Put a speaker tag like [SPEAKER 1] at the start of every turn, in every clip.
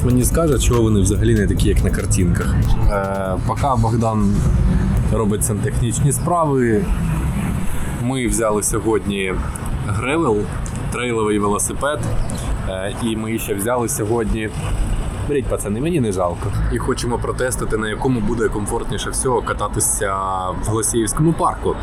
[SPEAKER 1] хтось мені скаже, чого вони взагалі не такі, як на картинках. Е, поки Богдан робить сантехнічні справи, ми взяли сьогодні гревел, трейловий велосипед. Е, і ми ще взяли сьогодні. Беріть, пацани, мені не жалко. І хочемо протестити, на якому буде комфортніше всього кататися в Голосіївському парку.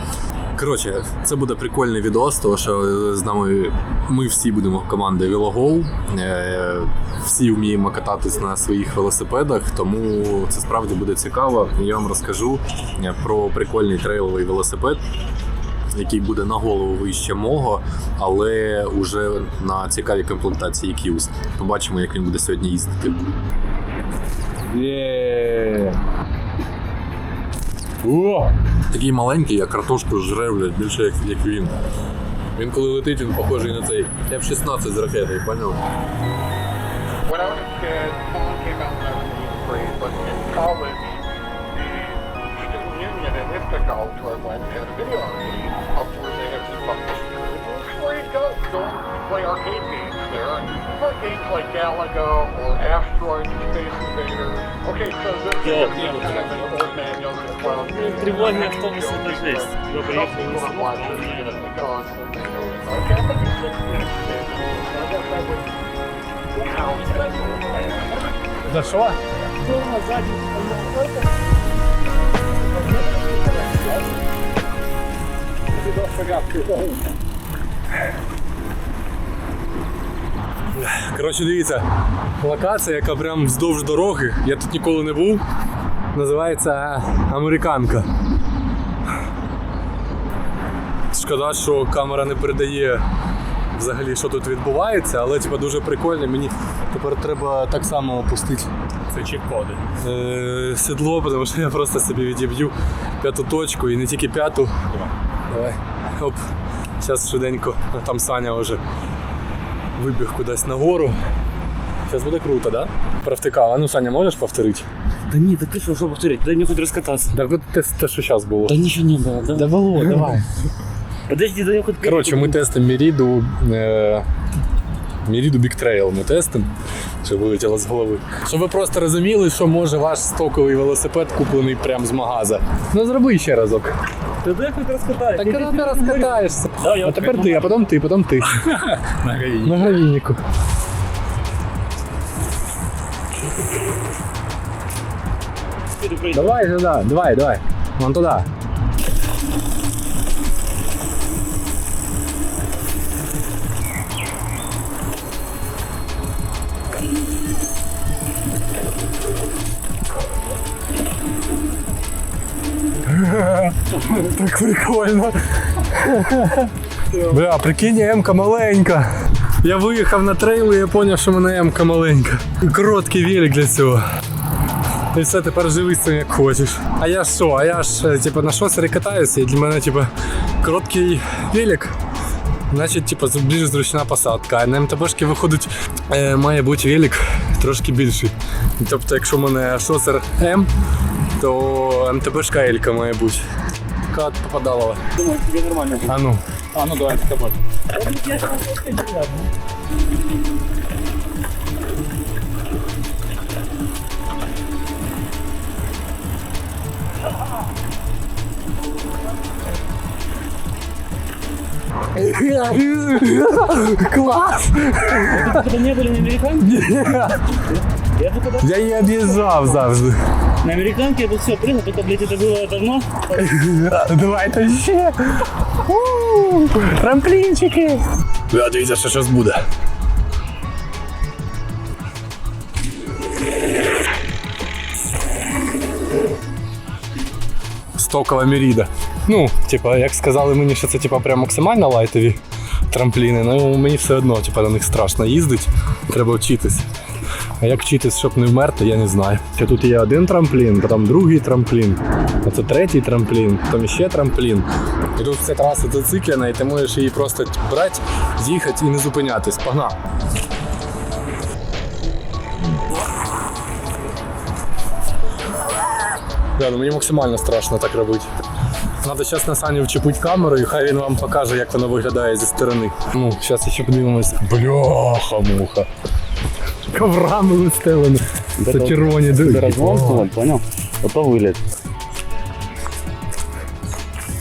[SPEAKER 1] Коротше, це буде прикольний відос, тому що з нами ми всі будемо командою Велогол. Е, Всі вміємо кататись на своїх велосипедах, тому це справді буде цікаво. Я вам розкажу е, про прикольний трейловий велосипед, який буде на голову вище мого, але уже на цікавій комплектації Qs. Побачимо, як він буде сьогодні їздити. О! Такий маленький, я картошку жре, блядь, більше як, як він. Він коли летить, він похожий на цей F-16 з ракетою, поняв?
[SPEAKER 2] When I was a kid, Pokemon came out in 1983, but in college, the student union in Ithaca, where I went, had a video arcade up where they had some fucking security. It's where you go, go play arcade games there. You play games like Galaga or Asteroid Space Invaders. Okay, so this
[SPEAKER 3] Yo,
[SPEAKER 2] is
[SPEAKER 3] yo,
[SPEAKER 2] kind of an old man, young clown.
[SPEAKER 3] Тривожні автобуси це жесть.
[SPEAKER 2] Some people have watched it and it's gone.
[SPEAKER 1] Коротше, дивіться, локація, яка прям вздовж дороги. Я тут ніколи не був. Називається Американка. Шкода, що камера не передає взагалі, що тут відбувається, але типа дуже прикольно. Мені тепер треба так само опустити
[SPEAKER 3] Це чіп-коди.
[SPEAKER 1] е, сідло, тому що я просто собі відіб'ю п'яту точку і не тільки п'яту. Давай. Оп. Зараз швиденько. Там Саня вже вибіг кудись нагору. Зараз буде круто, да? Провтикав. А ну, Саня, можеш повторити?
[SPEAKER 3] Да ні, так ти що, що повторити? Дай мені хоч розкататися.
[SPEAKER 1] Так от те, те, що зараз було.
[SPEAKER 3] Да нічого не було, да?
[SPEAKER 1] Да було, давай.
[SPEAKER 3] Подожди, дай я хоч...
[SPEAKER 1] Коротше, ми тестимо Міріду. Е, Міріду Big Trail ми тестимо, що вилетіло з голови. Щоб ви просто розуміли, що може ваш стоковий велосипед куплений прямо з магаза. Ну зроби ще разок.
[SPEAKER 3] Та дай хоч розкатаю.
[SPEAKER 1] Так коли ти розкатаєшся.
[SPEAKER 3] Да,
[SPEAKER 1] А тепер ти, а потім ти, потім ти.
[SPEAKER 3] На гаїні.
[SPEAKER 1] На гравійнику. Давай сюди, давай, давай. Вон туди. Так прикольно. Бля, прикинь, М-ка маленька. Я виїхав на трейл і я зрозумів, що в мене М-ка маленька. Короткий велик для цього. І все, тепер живи з цим як хочеш. А я що? А я ж е, типу, на шосері катаюся, і для мене типу, короткий велик. Значить, типу, більш зручна посадка. А на МТБшки виходить, е, має бути велик трошки більший. Тобто, якщо в мене шосер М, то МТБшка Елька має бути. Така от попадалова.
[SPEAKER 3] Думаю, тебе нормально.
[SPEAKER 1] А ну.
[SPEAKER 3] А, ну давай, з тобою.
[SPEAKER 1] Клас!
[SPEAKER 3] Когда не были на американке? Я бы когда
[SPEAKER 1] Я її об'їжджав завжди.
[SPEAKER 3] на американке я бы все прыгал, только, блядь, это было давно.
[SPEAKER 1] Давайте ще. У, Трамплінчики. Да, дивіться, що щось буде. Стокова Міріда. Ну, типа, як сказали мені, що це типа прям максимально лайтові трампліни, ну мені все одно, типа, на них страшно їздить. Треба вчитись. А як вчитись, щоб не вмерти, я не знаю. Ще тут є один трамплін, потім другий трамплін, а це третій трамплін, потім ще трамплін. І тут вся траса зациклена, і ти можеш її просто брати, з'їхати і не зупинятись. Погнав. Да, ну мені максимально страшно так робити. Надо зараз на Саню вчепити камеру і хай він вам покаже, як воно виглядає зі сторони. Ну, зараз ще подивимось. Бляха-муха. Коврами устелено. Це червоні
[SPEAKER 3] Це
[SPEAKER 1] дуги.
[SPEAKER 3] разлом, вон, понял? Ото виліт.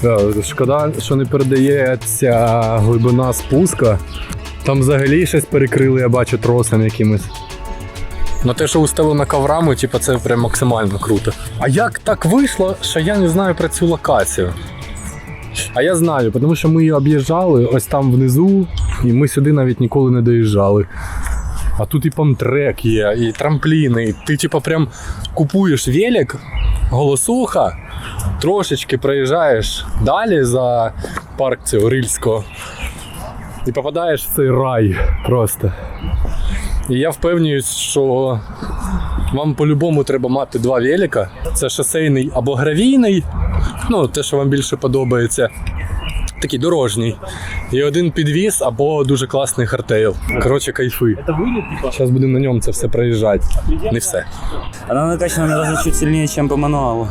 [SPEAKER 1] Да, Шкода, що не передається глибина спуска. Там взагалі щось перекрили, я бачу тросом якимось. Ну те, що устелено коврами, типу, це прям максимально круто. А як так вийшло, що я не знаю про цю локацію? А я знаю, тому що ми її об'їжджали ось там внизу, і ми сюди навіть ніколи не доїжджали. А тут і памтрек є, і трампліни. І ти, типу, прям купуєш велик, голосуха, трошечки проїжджаєш далі за парк цього рильського і попадаєш в цей рай просто. І я впевнююсь, що вам по-любому треба мати два велика. Це шосейний або гравійний, ну те, що вам більше подобається. Такий дорожній. І один підвіз або дуже класний хардтейл. Коротше, кайфи.
[SPEAKER 3] Це виліт, типа.
[SPEAKER 1] Зараз будемо на ньому це все проїжджати. Не все.
[SPEAKER 3] Вона накачана даже чуть сильніше, ніж по мануалу.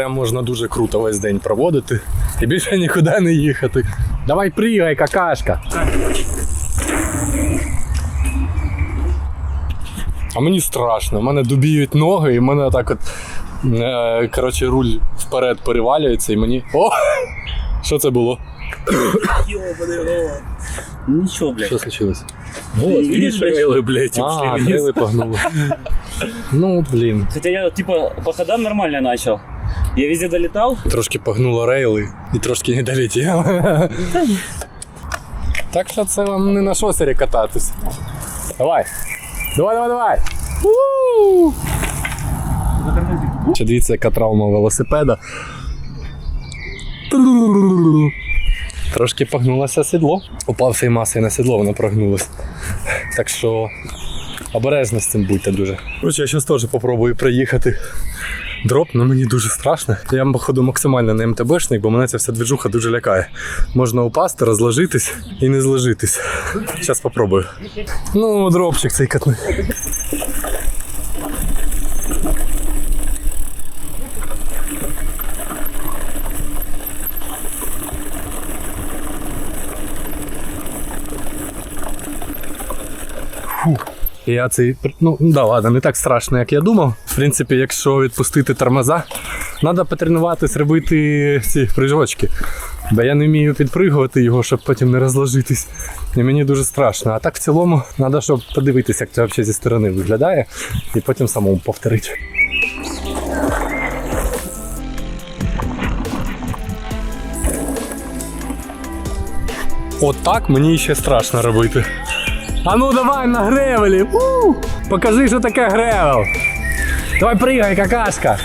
[SPEAKER 1] Прям можна дуже круто весь день проводити і більше нікуди не їхати. Давай пригай, какашка. А мені страшно, у мене дубіють ноги, і в мене так от. Е, коротше, руль вперед перевалюється і мені. О! Що це було?
[SPEAKER 3] Ничего, блядь.
[SPEAKER 1] Що случилось?
[SPEAKER 3] Вот, видишь, блядь?
[SPEAKER 1] блядь, а, крили погнули. Ну, блін.
[SPEAKER 3] Хотя я, типа, по ходам нормально начал. Я везде долетал.
[SPEAKER 1] Трошки погнуло рейли і трошки не долетіло. Так що це вам не на шосері кататись. Давай. Давай, давай, давай. Ще дивіться, яка травма велосипеда. Трошки погнулося сідло. Упав цей масою на сідло, воно прогнулося. Так що обережно з цим будьте дуже. Короче, я зараз теж попробую приїхати. Дроп, ну мені дуже страшно. Я походу максимально не МТБшник, бо мене ця вся движуха дуже лякає. Можна упасти, розложитись і не зложитись. Зараз спробую. Ну, дропчик цей Я цей, ну да ладно, не так страшно, як я думав. В принципі, якщо відпустити тормоза, треба потренуватись робити ці прыжочки. Бо я не вмію підпригувати його, щоб потім не розложитись. І мені дуже страшно. А так в цілому треба, щоб подивитися, як це взагалі зі сторони виглядає, і потім самому повторити. Отак мені ще страшно робити. А ну давай на гревелі. У! Покажи, що таке гревел. Давай пригай, какашка.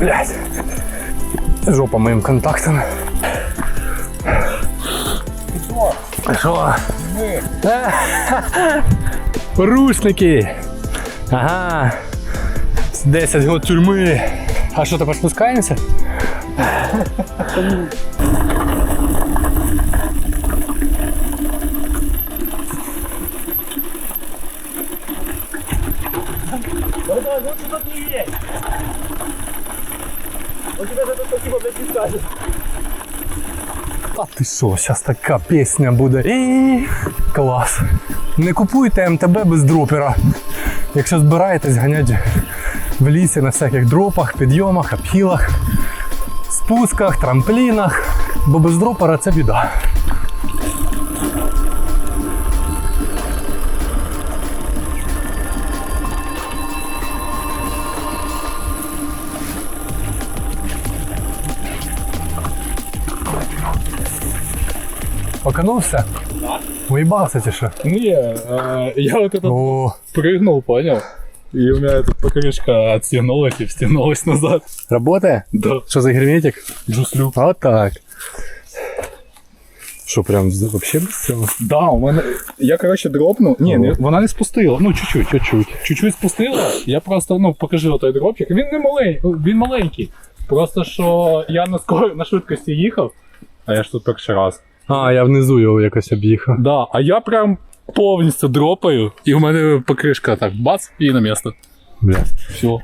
[SPEAKER 1] Блять. Жопа моїм контактам. Що? Русники. Порушники. Ага. 10 год тюрми. А що, тепер спускаємося?
[SPEAKER 3] Да, ну что тут не есть. Он тебе за это спасибо, блядь, не скажет.
[SPEAKER 1] А ти що, зараз така пісня буде. І клас. Не купуйте МТБ без дропера. Якщо збираєтесь ганяти в лісі на всяких дропах, підйомах, апхілах, спусках, трамплінах, бо без дропера це біда. Поканувся? Уїбався чи що?
[SPEAKER 4] Не, э, я вот этот
[SPEAKER 1] О,
[SPEAKER 4] прыгнул, понял? И у меня тут покрышка отстегнулась и встянулась назад.
[SPEAKER 1] Работає?
[SPEAKER 4] Да.
[SPEAKER 1] Що за герметик?
[SPEAKER 4] Джуслю.
[SPEAKER 1] А так. Що, прям з- вообще без цього?
[SPEAKER 4] Да, у мене. Я, коротше, дропнув. Ні, не, вона не спустила. Ну, чуть-чуть, чуть-чуть. Чуть-чуть спустила. Я просто, ну, покажи отой дропчик. Він не маленький, він маленький. Просто що я на скорі на швидкості їхав, а я ж тут перший раз.
[SPEAKER 1] А, я внизу його якось об'їхав.
[SPEAKER 4] Да, а я прям повністю дропаю, і у мене покришка так бац і на місце.
[SPEAKER 1] Бля.
[SPEAKER 4] Все.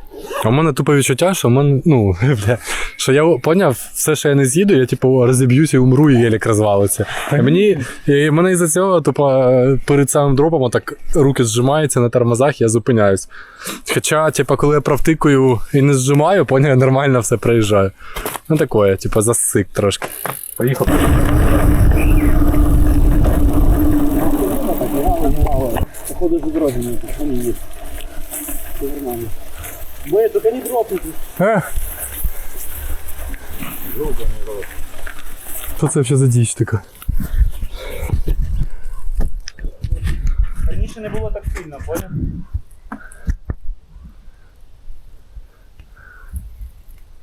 [SPEAKER 1] А в мене тупо відчуття, що в мене, ну, бля, що я поняв, все, що я не з'їду, я типу розіб'юся і умру, і гелік розвалиться. І мені, і мене із-за цього, тупо, перед самим дропом отак руки зжимаються на тормозах, я зупиняюсь. Хоча, типу, коли я провтикую і не зжимаю, поняв, я нормально все проїжджаю. Ну таке, типу, засик трошки.
[SPEAKER 4] Поїхав.
[SPEAKER 3] Походу за дороги они есть. Все нормально. Бля, только не дропните.
[SPEAKER 1] Е? Що це взагалі за діч така?
[SPEAKER 3] Раніше не було так сильно, понял?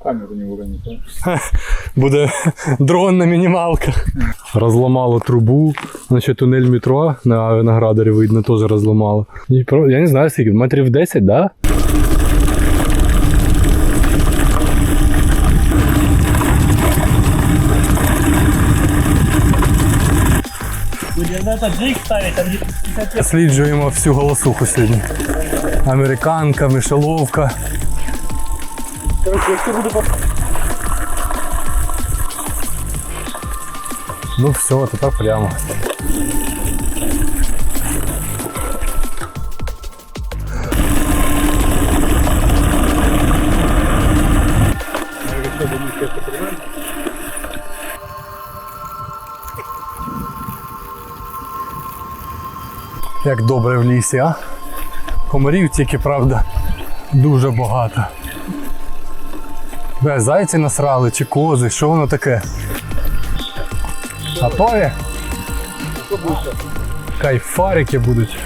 [SPEAKER 4] Камеру не уронить.
[SPEAKER 1] Буде дрон на мінімалках. Розламало трубу, значить тунель метро на виноградарі видно, теж розламало. Я не знаю скільки, метрів 10, да?
[SPEAKER 3] Будем на этот джиг ставить, там где-то 50 лет.
[SPEAKER 1] Сліджуємо всю голосуху сьогодні. Американка, мишеловка.
[SPEAKER 3] Короче, если буду по...
[SPEAKER 1] Ну все, тепер прямо. Як добре в лісі, а? Комарів тільки, правда, дуже багато. Бля, зайці насрали чи кози, що воно таке? Готові? Кайфарики будуть.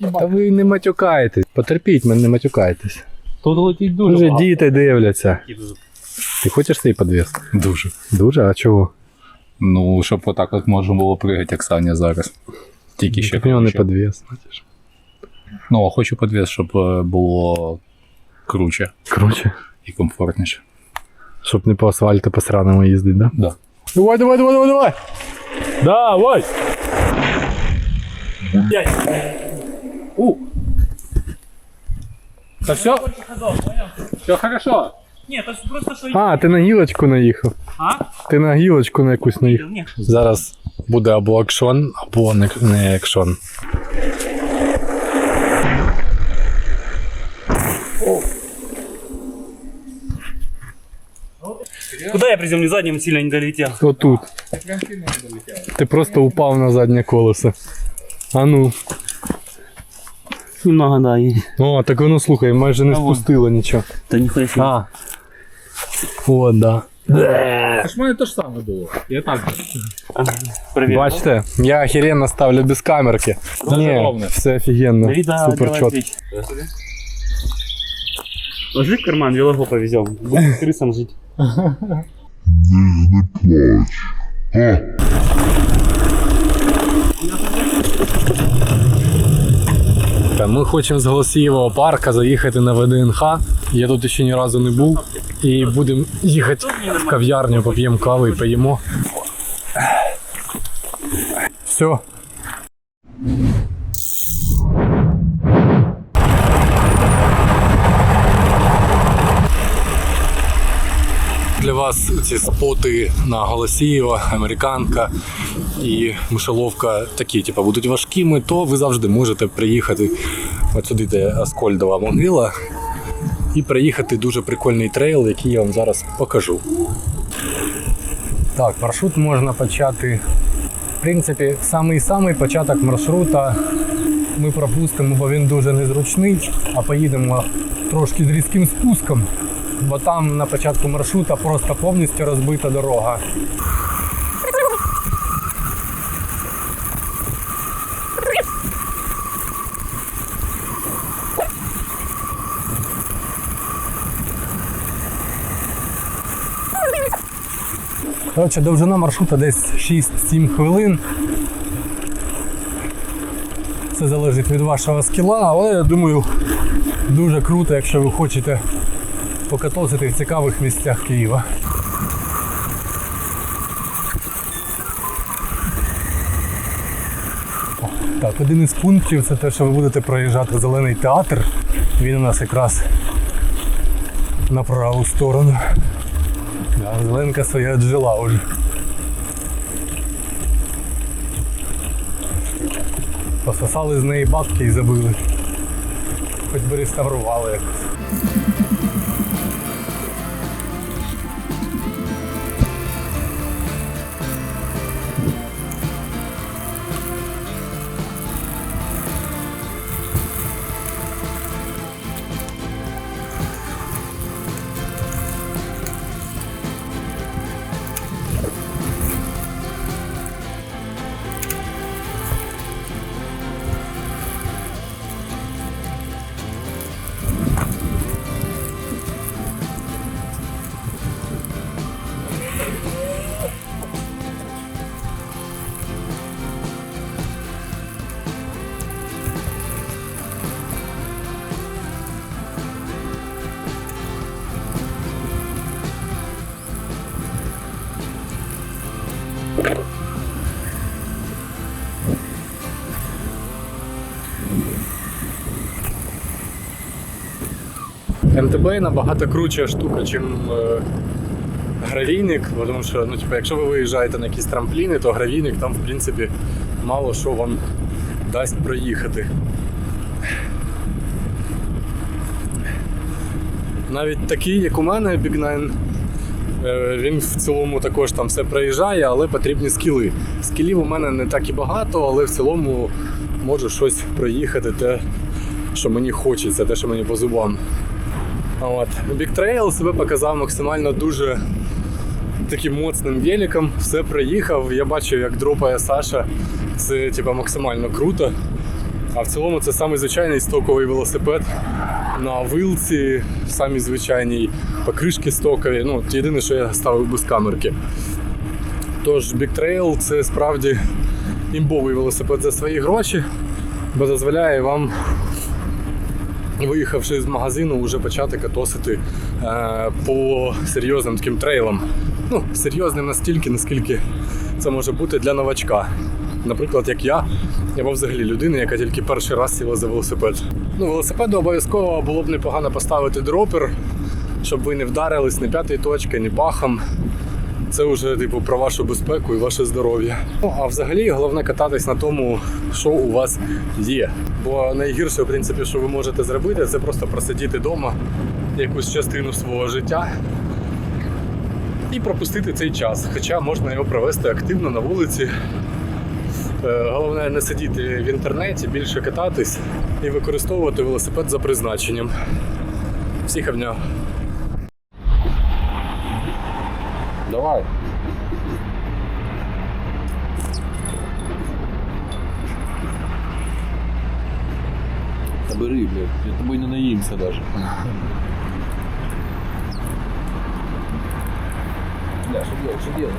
[SPEAKER 1] Та ви не матюкаєтесь. Потерпіть мене, не матюкайтесь.
[SPEAKER 4] Тут летить дуже.
[SPEAKER 1] Дуже
[SPEAKER 4] багато.
[SPEAKER 1] діти дивляться. Ти хочеш цей підвіз?
[SPEAKER 4] Дуже.
[SPEAKER 1] Дуже? А чого?
[SPEAKER 4] Ну, щоб отак от можна було пригати, як Саня зараз. Тільки ще.
[SPEAKER 1] Так в нього не
[SPEAKER 4] круче.
[SPEAKER 1] підвіз.
[SPEAKER 4] Ну, а хочу підвіз, щоб е, було круче
[SPEAKER 1] Круче.
[SPEAKER 4] і комфортніше.
[SPEAKER 1] Щоб не по асфальту по сраному їздить, да?
[SPEAKER 4] Да.
[SPEAKER 1] Давай, давай, давай, давай, давай!
[SPEAKER 4] Давай! У! Та все? Все хорошо.
[SPEAKER 3] Нет, это просто что...
[SPEAKER 1] А, ти на гілочку наїхав.
[SPEAKER 3] А?
[SPEAKER 1] Ти на гілочку на якусь наїхав.
[SPEAKER 3] Нет.
[SPEAKER 1] Зараз буде або акшон, або не, не акшон.
[SPEAKER 3] Куда я приземлю задним сильно не долетел?
[SPEAKER 1] Отут. Ти просто упав на заднє колесо. А ну.
[SPEAKER 3] Немного, да. и-
[SPEAKER 1] О, так воно слухай, майже не
[SPEAKER 3] А вон.
[SPEAKER 1] спустило нічого.
[SPEAKER 3] Да нихуя себе.
[SPEAKER 1] А. О, да.
[SPEAKER 4] Та ж в мене те ж саме було. Я так.
[SPEAKER 3] Проверь.
[SPEAKER 1] Бачите, я охеренно ставлю без камерки. Ні,
[SPEAKER 4] ровно.
[SPEAKER 1] все офігенно.
[SPEAKER 3] Давида,
[SPEAKER 1] Супер чот.
[SPEAKER 3] ответь. Ложи в карман, велого повезем. Будем крысам жить.
[SPEAKER 1] Та Ми хочемо з Голосієвого парка заїхати на ВДНХ. Я тут ще ні разу не був. І будемо їхати в кав'ярню, поп'ємо каву і поїмо. Все. Ці споти на Голосієва, Американка і Мишеловка такі, типу, будуть важкими, то ви завжди можете приїхати от сюди, де Аскольдова могила, і приїхати дуже прикольний трейл, який я вам зараз покажу. Так, маршрут можна почати. В принципі, самий-самий початок маршрута ми пропустимо, бо він дуже незручний, а поїдемо трошки з різким спуском, бо там на початку маршрута просто повністю розбита дорога. Коротше, довжина маршрута десь 6-7 хвилин. Це залежить від вашого скіла, але я думаю, дуже круто, якщо ви хочете покатосити в цікавих місцях Києва. О, Так, один із пунктів це те, що ви будете проїжджати зелений театр. Він у нас якраз на праву сторону. Да, зеленка своя джела уже. Пососали з неї бабки і забили. Хоч би реставрували якось. МТБ набагато круча штука, ніж е, гравійник, тому що ну, типу, якщо ви виїжджаєте на якісь трампліни, то гравійник там, в принципі, мало що вам дасть проїхати. Навіть такий, як у мене, Big Nine, е, він в цілому також там все проїжджає, але потрібні скіли. Скілів у мене не так і багато, але в цілому можу щось проїхати, те, що мені хочеться, те, що мені по зубам. От. Big Trail себе показав максимально дуже таким моцним великом. Все проїхав. Я бачив, як дропає Саша. Це типа, максимально круто. А в цілому це самий звичайний стоковий велосипед на вилці, самі звичайні покришки стокові. Ну, єдине, що я ставив без камерки. Тож Big Trail це справді імбовий велосипед за свої гроші, бо дозволяє вам виїхавши з магазину, вже почати катосити е, по серйозним таким трейлам. Ну, серйозним настільки, наскільки це може бути для новачка. Наприклад, як я, або взагалі людина, яка тільки перший раз сіла за велосипед. Ну, велосипеду обов'язково було б непогано поставити дропер, щоб ви не вдарились ні п'ятої точки, ні бахом. Це вже типу про вашу безпеку і ваше здоров'я. Ну а взагалі головне кататись на тому, що у вас є. Бо найгірше, в принципі, що ви можете зробити, це просто просидіти вдома якусь частину свого життя і пропустити цей час. Хоча можна його провести активно на вулиці. Е, Головне не сидіти в інтернеті, більше кататись і використовувати велосипед за призначенням. Всіх обняв. Давай.
[SPEAKER 5] Та бери, блядь, я тобою не наїмся даже. Бля, що делать, що делать?